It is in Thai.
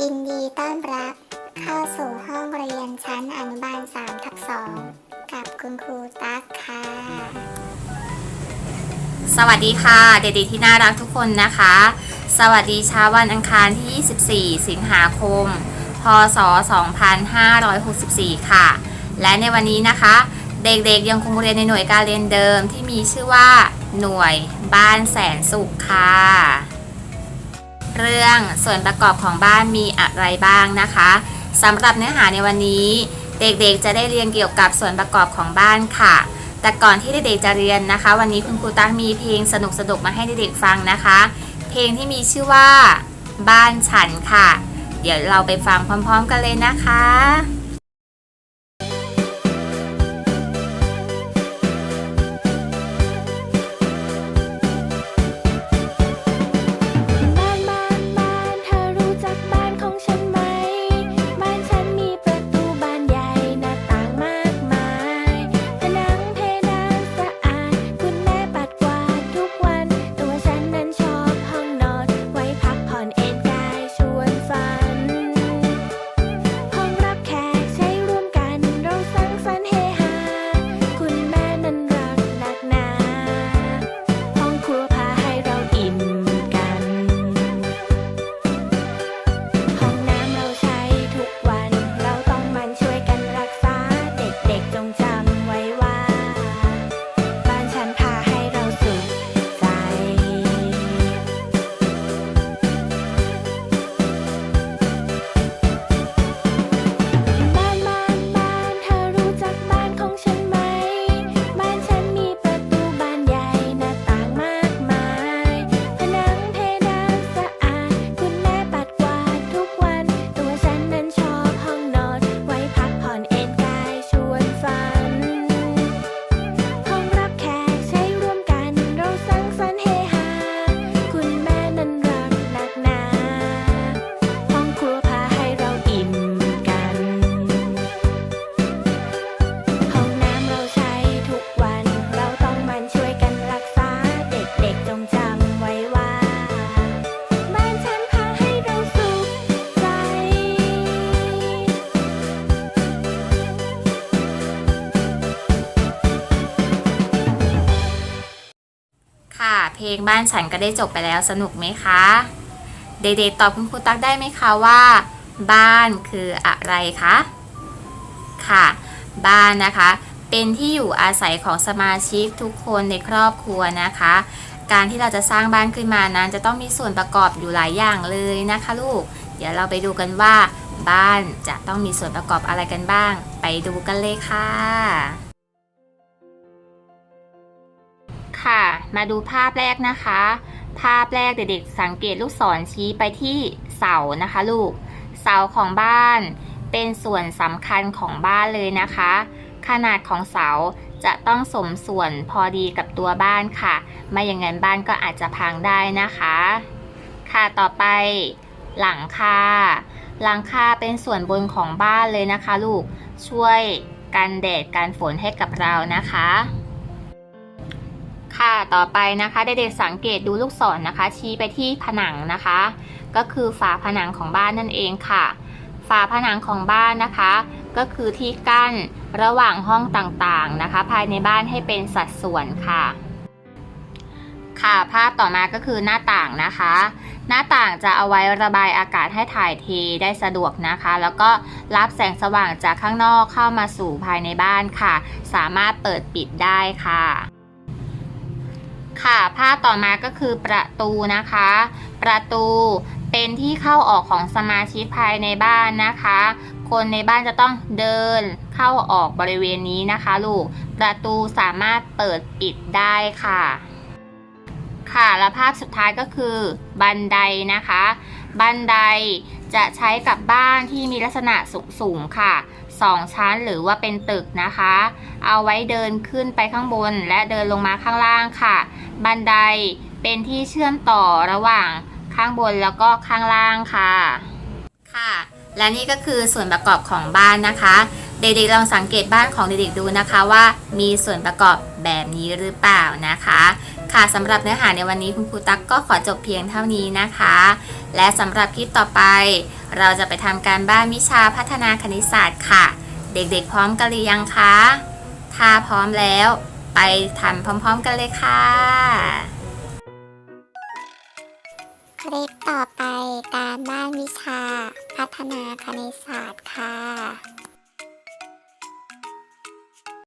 ยินดีต้อนรับเข้าสู่ห้องเรียนชั้นอนุบาล3ทับ2กับคุณครูตั๊กค่ะ สวัสดีค่ะ เด็กๆที่น่ารักทุกคนนะคะ สวัสดีเช้าวันอังคารที่ 24 สิงหาคม พศ 2564 ค่ะ และในวันนี้นะคะ เด็กๆยังคงเรียนในหน่วยการเรียนเดิมที่มีชื่อว่าหน่วยบ้านแสนสุขค่ะ รื่อง ส่วนประกอบของบ้านมีอะไรบ้างนะคะสำหรับเนื้อหาในวันนี้ เด็กๆจะได้เรียนเกี่ยวกับส่วนประกอบของบ้านค่ะ แต่ก่อนที่เด็กๆจะเรียนนะคะ วันนี้คุณครูตั๊กมีเพลงสนุกๆมาให้เด็กๆฟังนะคะ เพลงที่มีชื่อว่า บ้านฉันค่ะ เดี๋ยวเราไปฟังพร้อม ๆ กันเลยนะคะ เพลงบ้านฉันก็ได้จบไปแล้วสนุกไหมคะ เด็กๆตอบคุณครูตักได้ไหมคะว่า บ้านคืออะไรคะ ค่ะ บ้านนะคะ เป็นที่อยู่อาศัยของสมาชิกทุกคนในครอบครัวนะคะ การที่เราจะสร้างบ้านขึ้นมานั้น จะต้องมีส่วนประกอบอยู่หลายอย่างเลยนะคะลูก เดี๋ยวเราไปดูกันว่า บ้านจะต้องมีส่วนประกอบอะไรกันบ้าง ไปดูกันเลยค่ะ ค่ะ มาดูภาพแรกนะคะ ภาพแรกเด็กๆสังเกตลูกศรชี้ไปที่เสานะคะลูก เสาของบ้านเป็นส่วนสำคัญของบ้านเลยนะคะ ขนาดของเสาจะต้องสมส่วนพอดีกับตัวบ้านค่ะ ไม่อย่างนั้นบ้านก็อาจจะพังได้นะคะ ค่ะต่อไป หลังคา หลังคาเป็นส่วนบนของบ้านเลยนะคะ ลูก ช่วยกันแดดกันฝนให้กับเรานะคะ ค่ะต่อไปนะคะเด็กๆสังเกตดูลูกศรนนะคะ ชี้ไปที่ผนังนะคะ ก็คือฝาผนังของบ้านนั่นเองค่ะ ฝาผนังของบ้านนะคะ ก็คือที่กั้นระหว่างห้องต่างๆนะคะ ภายในบ้านให้เป็นสัดส่วนค่ะ ค่ะภาพต่อมาก็คือหน้าต่างนะคะ หน้าต่างจะเอาไว้ระบายอากาศให้ถ่ายเทได้สะดวกนะคะ แล้วก็รับแสงสว่างจากข้างนอกเข้ามาสู่ภายในบ้านค่ะ สามารถเปิดปิดได้ค่ะ ค่ะ ภาพต่อมาก็คือประตูนะคะ ประตูเป็นที่เข้าออกของสมาชิกภายในบ้านนะคะ คนในบ้านจะต้องเดินเข้าออกบริเวณนี้นะคะลูก ประตูสามารถเปิดปิดได้ค่ะ ค่ะและภาพสุดท้ายก็คือบันไดนะคะ บันได จะใช้กับบ้านที่มีลักษณะสูงๆค่ะสองชั้นหรือว่าเป็นตึกนะคะ เอาไว้เดินขึ้นไปข้างบนและเดินลงมาข้างล่างค่ะ บันไดเป็นที่เชื่อมต่อระหว่างข้างบนแล้วก็ข้างล่างค่ะ ค่ะ และนี่ก็คือส่วนประกอบของบ้านนะคะ เด็กๆลองสังเกตบ้านของเด็กๆดูนะคะว่ามีส่วนประกอบแบบนี้หรือเปล่านะคะ ค่ะสำหรับเนื้อหาในวันนี้คุณครูตั๊กก็ขอจบเพียงเท่านี้นะคะ และสำหรับคลิปต่อไป เราจะไปทำการบ้านวิชาพัฒนาคณิตศาสตร์ค่ะ เด็กๆพร้อมกันหรือยังคะ ถ้าพร้อมแล้ว ไปทำพร้อมๆกันเลยค่ะ คลิปต่อไปการบ้านวิชา พัฒนาคณิตศาสตร์ค่ะ